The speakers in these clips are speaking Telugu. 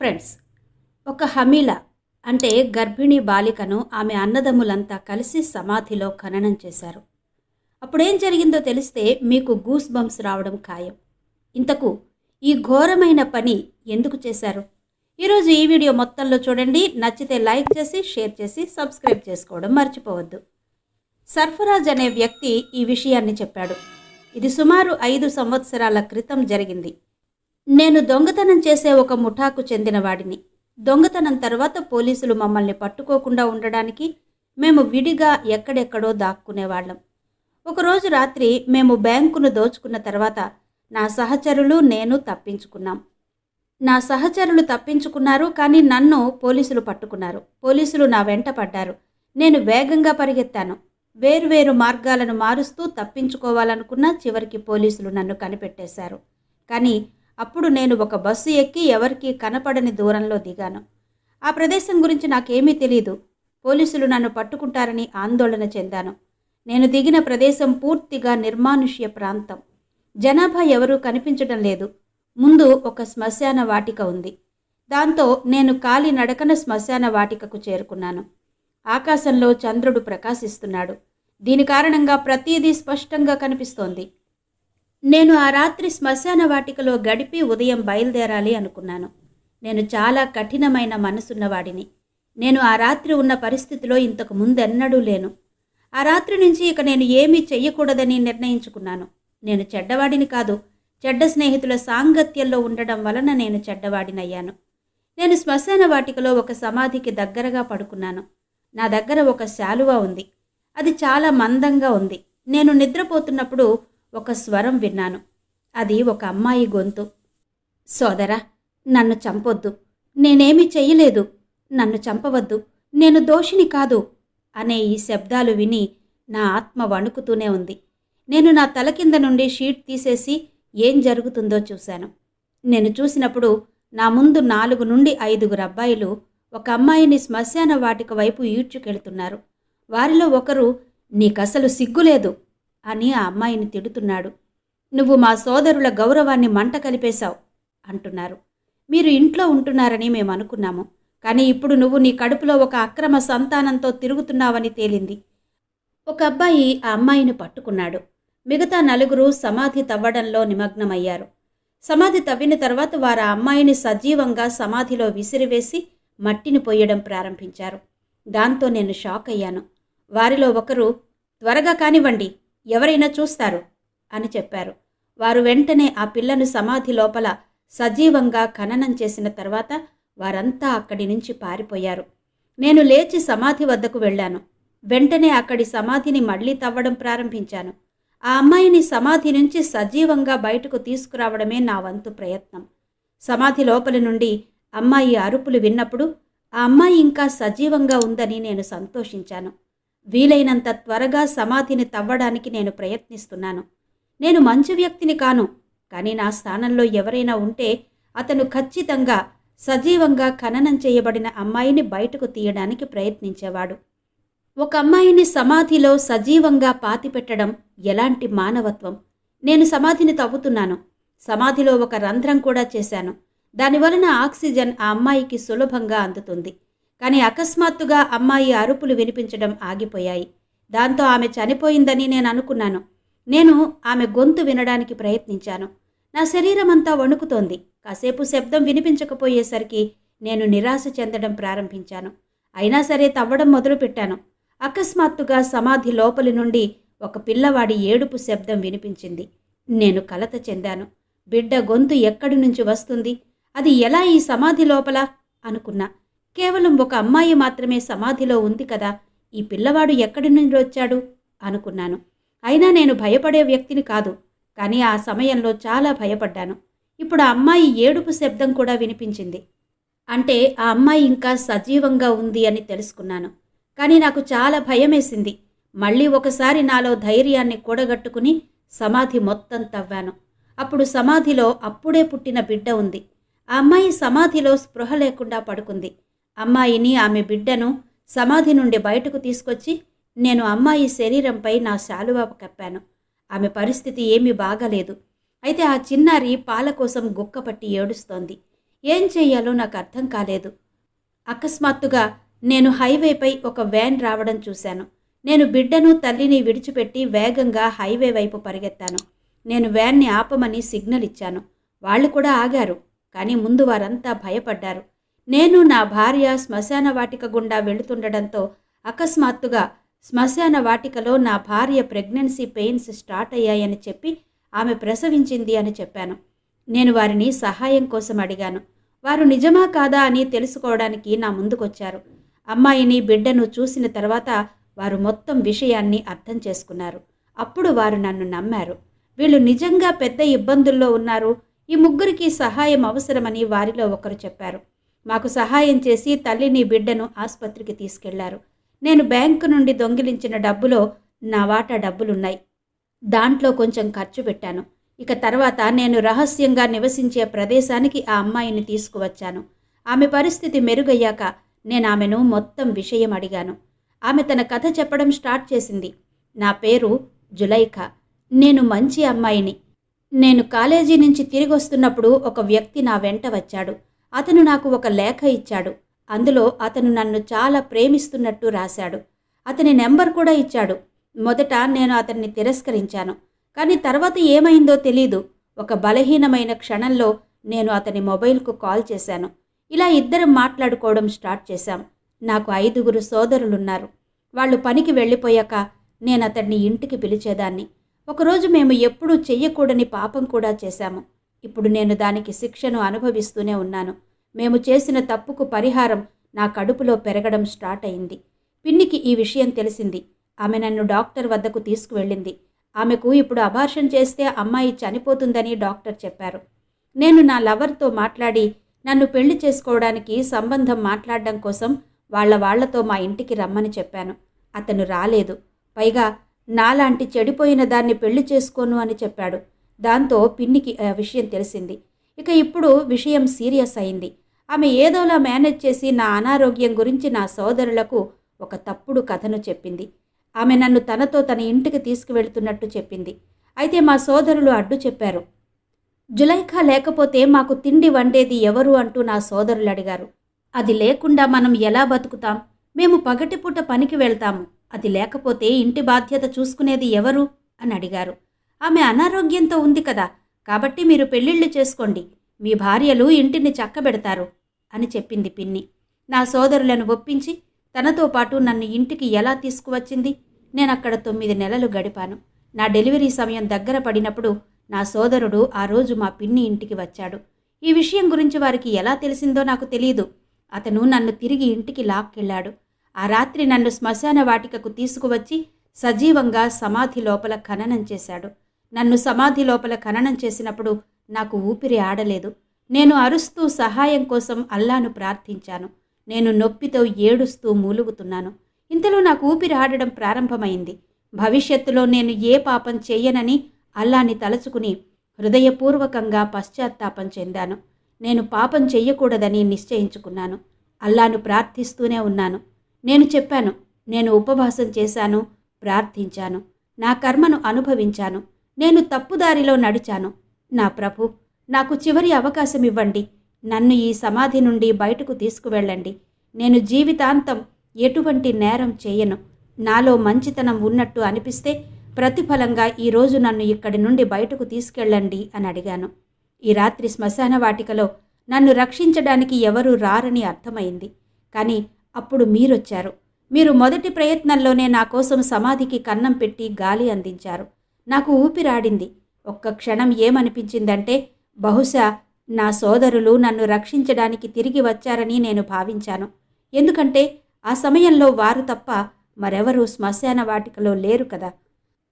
ఫ్రెండ్స్ ఒక హమీల అంటే గర్భిణీ బాలికను ఆమె అన్నదమ్ములంతా కలిసి సమాధిలో ఖననం చేశారు. అప్పుడేం జరిగిందో తెలిస్తే మీకు గూస్ బంప్స్ రావడం ఖాయం. ఇంతకు ఈ ఘోరమైన పని ఎందుకు చేశారు? ఈరోజు ఈ వీడియో మొత్తంలో చూడండి. నచ్చితే లైక్ చేసి షేర్ చేసి సబ్స్క్రైబ్ చేసుకోవడం మర్చిపోవద్దు. సర్ఫరాజ్ అనే వ్యక్తి ఈ విషయాన్ని చెప్పాడు. ఇది సుమారు ఐదు సంవత్సరాల క్రితం జరిగింది. నేను దొంగతనం చేసే ఒక ముఠాకు చెందినవాడిని దొంగతనం తర్వాత పోలీసులు మమ్మల్ని పట్టుకోకుండా ఉండడానికి మేము విడిగా ఎక్కడెక్కడో దాక్కునేవాళ్ళం. ఒకరోజు రాత్రి మేము బ్యాంకును దోచుకున్న తర్వాత నా సహచరులు నేను తప్పించుకున్నాం. నా సహచరులు తప్పించుకున్నారు కానీ నన్ను పోలీసులు పట్టుకున్నారు. పోలీసులు నా వెంట పడ్డారు. నేను వేగంగా పరిగెత్తాను. వేరువేరు మార్గాలను మారుస్తూ తప్పించుకోవాలనుకున్నా చివరికి పోలీసులు నన్ను కనిపెట్టేశారు. కానీ అప్పుడు నేను ఒక బస్సు ఎక్కి ఎవరికీ కనపడని దూరంలో దిగాను. ఆ ప్రదేశం గురించి నాకేమీ తెలియదు పోలీసులు నన్ను పట్టుకుంటారని ఆందోళన చెందాను. నేను దిగిన ప్రదేశం పూర్తిగా నిర్మానుష్య ప్రాంతం. జనాభా ఎవరూ కనిపించడం లేదు. ముందు ఒక శ్మశాన వాటిక ఉంది. దాంతో నేను కాలి నడకన శ్మశాన వాటికకు చేరుకున్నాను. ఆకాశంలో చంద్రుడు ప్రకాశిస్తున్నాడు. దీని కారణంగా ప్రతిదీ స్పష్టంగా కనిపిస్తోంది. నేను ఆ రాత్రి శ్మశాన వాటికలో గడిపి ఉదయం బయలుదేరాలి అనుకున్నాను. నేను చాలా కఠినమైన మనసున్నవాడిని. నేను ఆ రాత్రి ఉన్న పరిస్థితిలో ఇంతకు ముందెన్నడూ లేను. ఆ రాత్రి నుంచి ఇక నేను ఏమీ చెయ్యకూడదని నిర్ణయించుకున్నాను. నేను చెడ్డవాడిని కాదు చెడ్డ స్నేహితుల సాంగత్యంలో ఉండడం వలన నేను చెడ్డవాడినయ్యాను. నేను శ్మశాన వాటికలో ఒక సమాధికి దగ్గరగా పడుకున్నాను. నా దగ్గర ఒక శాలువా ఉంది. అది చాలా మందంగా ఉంది. నేను నిద్రపోతున్నప్పుడు ఒక స్వరం విన్నాను. అది ఒక అమ్మాయి గొంతు. సోదరా నన్ను చంపొద్దు. నేనేమి చెయ్యలేదు. నన్ను చంపవద్దు. నేను దోషిని కాదు అనే ఈ శబ్దాలు విని నా ఆత్మ వణుకుతూనే ఉంది. నేను నా తల కింద నుండి షీట్ తీసేసి ఏం జరుగుతుందో చూశాను. నేను చూసినప్పుడు నా ముందు నాలుగు నుండి ఐదుగురు అబ్బాయిలు ఒక అమ్మాయిని శ్మశాన వాటిక వైపు ఈడ్చుకెళ్తున్నారు. వారిలో ఒకరు నీకసలు సిగ్గులేదు. అని ఆ అమ్మాయిని తిడుతున్నాడు. నువ్వు మా సోదరుల గౌరవాన్ని మంట కలిపేశావు అంటున్నారు. మీరు ఇంట్లో ఉంటున్నారని మేము అనుకున్నాము కానీ ఇప్పుడు నువ్వు నీ కడుపులో ఒక అక్రమ సంతానంతో తిరుగుతున్నావని తేలింది ఒక అబ్బాయి ఆ అమ్మాయిని పట్టుకున్నాడు. మిగతా నలుగురు సమాధి తవ్వడంలో నిమగ్నమయ్యారు. సమాధి తవ్విన తర్వాత వారు ఆ అమ్మాయిని సజీవంగా సమాధిలో విసిరివేసి మట్టిని పొయ్యడం ప్రారంభించారు. దాంతో నేను షాక్ అయ్యాను వారిలో ఒకరు త్వరగా కానివ్వండి ఎవరైనా చూస్తారు అని చెప్పారు. వారు వెంటనే ఆ పిల్లను సమాధి లోపల సజీవంగా ఖననం చేసిన తర్వాత వారంతా అక్కడి నుంచి పారిపోయారు. నేను లేచి సమాధి వద్దకు వెళ్ళాను. వెంటనే అక్కడి సమాధిని మళ్ళీ తవ్వడం ప్రారంభించాను. ఆ అమ్మాయిని సమాధి నుంచి సజీవంగా బయటకు తీసుకురావడమే నా వంతు ప్రయత్నం. సమాధి లోపలి నుండి అమ్మాయి అరుపులు విన్నప్పుడు ఆ అమ్మాయి ఇంకా సజీవంగా ఉందని నేను సంతోషించాను. వీలైనంత త్వరగా సమాధిని తవ్వడానికి నేను ప్రయత్నిస్తున్నాను. నేను మంచి వ్యక్తిని కాను కానీ నా స్థానంలో ఎవరైనా ఉంటే అతను ఖచ్చితంగా సజీవంగా ఖననం చేయబడిన అమ్మాయిని బయటకు తీయడానికి ప్రయత్నించేవాడు. ఒక అమ్మాయిని సమాధిలో సజీవంగా పాతిపెట్టడం ఎలాంటి మానవత్వం? నేను సమాధిని తవ్వుతున్నాను. సమాధిలో ఒక రంధ్రం కూడా చేశాను. దానివలన ఆక్సిజన్ ఆ అమ్మాయికి సులభంగా అందుతుంది. కానీ అకస్మాత్తుగా అమ్మాయి అరుపులు వినిపించడం ఆగిపోయాయి. దాంతో ఆమె చనిపోయిందని నేను అనుకున్నాను. నేను ఆమె గొంతు వినడానికి ప్రయత్నించాను. నా శరీరం అంతా వణుకుతోంది. కాసేపు శబ్దం వినిపించకపోయేసరికి నేను నిరాశ చెందడం ప్రారంభించాను. అయినా సరే తవ్వడం మొదలుపెట్టాను. అకస్మాత్తుగా సమాధి లోపలి నుండి ఒక పిల్లవాడి ఏడుపు శబ్దం వినిపించింది. నేను కలత చెందాను. బిడ్డ గొంతు ఎక్కడి నుంచి వస్తుంది? అది ఎలా ఈ సమాధి లోపల? అనుకున్నా. కేవలం ఒక అమ్మాయి మాత్రమే సమాధిలో ఉంది కదా ఈ పిల్లవాడు ఎక్కడి నుండి వచ్చాడు? అనుకున్నాను. అయినా నేను భయపడే వ్యక్తిని కాదు కానీ ఆ సమయంలో చాలా భయపడ్డాను. ఇప్పుడు ఆ అమ్మాయి ఏడుపు శబ్దం కూడా వినిపించింది. అంటే ఆ అమ్మాయి ఇంకా సజీవంగా ఉంది అని తెలుసుకున్నాను. కానీ నాకు చాలా భయమేసింది. మళ్ళీ ఒకసారి నాలో ధైర్యాన్ని కూడగట్టుకుని సమాధి మొత్తం తవ్వాను. అప్పుడు సమాధిలో అప్పుడే పుట్టిన బిడ్డ ఉంది. ఆ అమ్మాయి సమాధిలో స్పృహ లేకుండా పడుకుంది. అమ్మాయిని ఆమె బిడ్డను సమాధి నుండి బయటకు తీసుకొచ్చి నేను అమ్మాయి శరీరంపై నా శాలువా కప్పాను. ఆమె పరిస్థితి ఏమీ బాగలేదు. అయితే ఆ చిన్నారి పాల కోసం గుక్కపట్టి ఏడుస్తోంది. ఏం చేయాలో నాకు అర్థం కాలేదు. అకస్మాత్తుగా నేను హైవేపై ఒక వ్యాన్ రావడం చూశాను. నేను బిడ్డను తల్లిని విడిచిపెట్టి వేగంగా హైవే వైపు పరిగెత్తాను. నేను వ్యాన్ని ఆపమని సిగ్నల్ ఇచ్చాను. వాళ్ళు కూడా ఆగారు కానీ ముందు వారంతా భయపడ్డారు. నేను నా భార్య శ్మశాన వాటిక గుండా వెళుతుండడంతో అకస్మాత్తుగా శ్మశాన వాటికలో నా భార్య ప్రెగ్నెన్సీ పెయిన్స్ స్టార్ట్ అయ్యాయని చెప్పి ఆమె ప్రసవించింది అని చెప్పాను. నేను వారిని సహాయం కోసం అడిగాను. వారు నిజమా కాదా అని తెలుసుకోవడానికి నా ముందుకొచ్చారు. అమ్మాయిని బిడ్డను చూసిన తర్వాత వారు మొత్తం విషయాన్ని అర్థం చేసుకున్నారు. అప్పుడు వారు నన్ను నమ్మారు. వీళ్ళు నిజంగా పెద్ద ఇబ్బందుల్లో ఉన్నారు. ఈ ముగ్గురికి సహాయం అవసరమని వారిలో ఒకరు చెప్పారు. మాకు సహాయం చేసి తల్లిని బిడ్డను ఆసుపత్రికి తీసుకెళ్ళారు. నేను బ్యాంకు నుండి దొంగిలించిన డబ్బులో నా వాటా డబ్బులున్నాయి. దాంట్లో కొంచెం ఖర్చు పెట్టాను. ఇక తర్వాత నేను రహస్యంగా నివసించే ప్రదేశానికి ఆ అమ్మాయిని తీసుకువచ్చాను. ఆమె పరిస్థితి మెరుగయ్యాక నేను ఆమెను మొత్తం విషయం అడిగాను. ఆమె తన కథ చెప్పడం స్టార్ట్ చేసింది. నా పేరు జులైఖా. నేను మంచి అమ్మాయిని. నేను కాలేజీ నుంచి తిరిగి వస్తున్నప్పుడు ఒక వ్యక్తి నా వెంట వచ్చాడు. అతను నాకు ఒక లేఖ ఇచ్చాడు. అందులో అతను నన్ను చాలా ప్రేమిస్తున్నట్టు రాశాడు. అతని నెంబర్ కూడా ఇచ్చాడు. మొదట నేను అతన్ని తిరస్కరించాను. కానీ తర్వాత ఏమైందో తెలీదు. ఒక బలహీనమైన క్షణంలో నేను అతని మొబైల్కు కాల్ చేశాను. ఇలా ఇద్దరం మాట్లాడుకోవడం స్టార్ట్ చేశాం. నాకు ఐదుగురు సోదరులున్నారు. వాళ్ళు పనికి వెళ్ళిపోయాక నేను అతన్ని ఇంటికి పిలిచేదాన్ని. ఒకరోజు మేము ఎప్పుడూ చెయ్యకూడని పాపం కూడా చేశాము. ఇప్పుడు నేను దానికి శిక్షను అనుభవిస్తూనే ఉన్నాను. మేము చేసిన తప్పుకు పరిహారం నా కడుపులో పెరగడం స్టార్ట్ అయింది. పిన్నికి ఈ విషయం తెలిసింది. ఆమె నన్ను డాక్టర్ వద్దకు తీసుకువెళ్ళింది. ఆమెకు ఇప్పుడు అబార్షన్ చేస్తే అమ్మాయి చనిపోతుందని డాక్టర్ చెప్పారు. నేను నా లవర్తో మాట్లాడి నన్ను పెళ్ళి చేసుకోవడానికి సంబంధం మాట్లాడడం కోసం వాళ్ళ వాళ్ళతో మా ఇంటికి రమ్మని చెప్పాను. అతను రాలేదు. పైగా నాలాంటి చెడిపోయిన దాన్ని పెళ్ళి చేసుకోను అని చెప్పాడు. దాంతో పిన్నికి ఆ విషయం తెలిసింది. ఇక ఇప్పుడు విషయం సీరియస్ అయింది. ఆమె ఏదోలా మేనేజ్ చేసి నా అనారోగ్యం గురించి నా సోదరులకు ఒక తప్పుడు కథను చెప్పింది. ఆమె నన్ను తనతో తన ఇంటికి తీసుకువెళ్తున్నట్టు చెప్పింది. అయితే మా సోదరులు అడ్డు చెప్పారు. జులైఖా లేకపోతే మాకు తిండి వండేది ఎవరు అంటూ నా సోదరులు అడిగారు. అది లేకుండా మనం ఎలా బతుకుతాం? మేము పగటిపూట పనికి వెళ్తాము. అది లేకపోతే ఇంటి బాధ్యత చూసుకునేది ఎవరు? అని అడిగారు. ఆమె అనారోగ్యంతో ఉంది కదా. కాబట్టి మీరు పెళ్ళిళ్ళు చేసుకోండి. మీ భార్యలు ఇంటిని చక్కబెడతారు అని చెప్పింది పిన్ని. నా సోదరులను ఒప్పించి తనతో పాటు నన్ను ఇంటికి ఎలా తీసుకువచ్చింది? నేను అక్కడ తొమ్మిది నెలలు గడిపాను. నా డెలివరీ సమయం దగ్గర పడినప్పుడు నా సోదరుడు ఆ రోజు మా పిన్ని ఇంటికి వచ్చాడు. ఈ విషయం గురించి వారికి ఎలా తెలిసిందో నాకు తెలియదు అతను నన్ను తిరిగి ఇంటికి లాక్కెళ్ళాడు. ఆ రాత్రి నన్ను శ్మశాన వాటికకు తీసుకువచ్చి సజీవంగా సమాధి లోపల ఖననం చేశాడు. నన్ను సమాధి లోపల ఖననం చేసినప్పుడు నాకు ఊపిరి ఆడలేదు. నేను అరుస్తూ సహాయం కోసం అల్లాను ప్రార్థించాను. నేను నొప్పితో ఏడుస్తూ మూలుగుతున్నాను. ఇంతలో నాకు ఊపిరి ఆడడం ప్రారంభమైంది. భవిష్యత్తులో నేను ఏ పాపం చెయ్యనని అల్లాని తలుచుకుని హృదయపూర్వకంగా పశ్చాత్తాపం చెందాను. నేను పాపం చెయ్యకూడదని నిశ్చయించుకున్నాను. అల్లాను ప్రార్థిస్తూనే ఉన్నాను. నేను చెప్పాను నేను ఉపవాసం చేశాను ప్రార్థించాను. నా కర్మను అనుభవించాను. నేను తప్పుదారిలో నడిచాను. నా ప్రభు నాకు చివరి అవకాశం ఇవ్వండి నన్ను ఈ సమాధి నుండి బయటకు తీసుకువెళ్ళండి. నేను జీవితాంతం ఎటువంటి నేరం చేయను. నాలో మంచితనం ఉన్నట్టు అనిపిస్తే ప్రతిఫలంగా ఈరోజు నన్ను ఇక్కడి నుండి బయటకు తీసుకెళ్ళండి అని అడిగాను. ఈ రాత్రి శ్మశాన వాటికలో నన్ను రక్షించడానికి ఎవరూ రారని అర్థమైంది. కానీ అప్పుడు మీరొచ్చారు. మీరు మొదటి ప్రయత్నంలోనే నా కోసం సమాధికి కన్నం పెట్టి గాలి అందించారు. నాకు ఊపిరాడింది. ఒక్క క్షణం ఏమనిపించిందంటే బహుశా నా సోదరులు నన్ను రక్షించడానికి తిరిగి వచ్చారని నేను భావించాను. ఎందుకంటే ఆ సమయంలో వారు తప్ప మరెవరూ శ్మశాన వాటికలో లేరు కదా.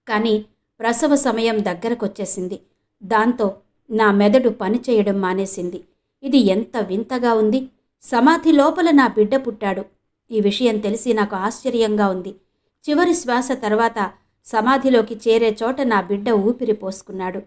కానీ ప్రసవ సమయం దగ్గరకొచ్చేసింది. దాంతో నా మెదడు పనిచేయడం మానేసింది. ఇది ఎంత వింతగా ఉంది. సమాధి లోపల నా బిడ్డ పుట్టాడు. ఈ విషయం తెలిసి నాకు ఆశ్చర్యంగా ఉంది. చివరి శ్వాస తర్వాత సమాధిలోకి చేరే చోట నా బిడ్డ ఊపిరి పోసుకున్నాడు.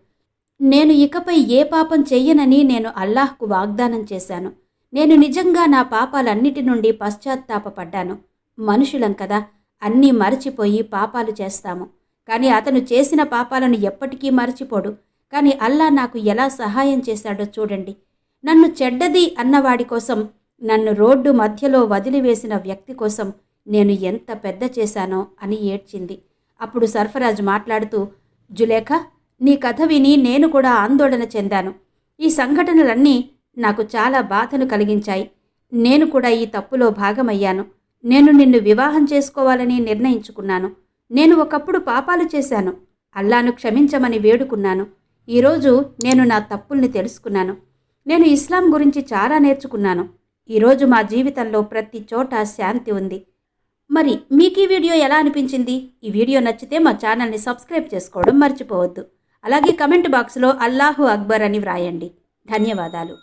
నేను ఇకపై ఏ పాపం చెయ్యనని నేను అల్లాహ్కు వాగ్దానం చేశాను. నేను నిజంగా నా పాపాలన్నిటి నుండి పశ్చాత్తాపపడ్డాను. మనుషులం కదా అన్నీ మరచిపోయి పాపాలు చేస్తాము. కానీ అతను చేసిన పాపాలను ఎప్పటికీ మరచిపోడు. కానీ అల్లా నాకు ఎలా సహాయం చేశాడో చూడండి. నన్ను చెడ్డది అన్నవాడి కోసం నన్ను రోడ్డు మధ్యలో వదిలివేసిన వ్యక్తి కోసం నేను ఎంత పెద్ద చేశానో అని ఏడ్చింది. అప్పుడు సర్ఫరాజ్ మాట్లాడుతూ జులేఖ నీ కథ విని నేను కూడా ఆందోళన చెందాను. ఈ సంఘటనలన్నీ నాకు చాలా బాధను కలిగించాయి. నేను కూడా ఈ తప్పులో భాగమయ్యాను. నేను నిన్ను వివాహం చేసుకోవాలని నిర్ణయించుకున్నాను. నేను ఒకప్పుడు పాపాలు చేశాను. అల్లాను క్షమించమని వేడుకున్నాను. ఈరోజు నేను నా తప్పుల్ని తెలుసుకున్నాను. నేను ఇస్లాం గురించి చాలా నేర్చుకున్నాను. ఈరోజు మా జీవితంలో ప్రతి చోట శాంతి ఉంది. మరి మీకు ఈ వీడియో ఎలా అనిపించింది? ఈ వీడియో నచ్చితే మా ఛానల్ని సబ్స్క్రైబ్ చేసుకోవడం మర్చిపోవద్దు. అలాగే కమెంట్ బాక్స్లో అల్లాహు అక్బర్ అని వ్రాయండి. ధన్యవాదాలు.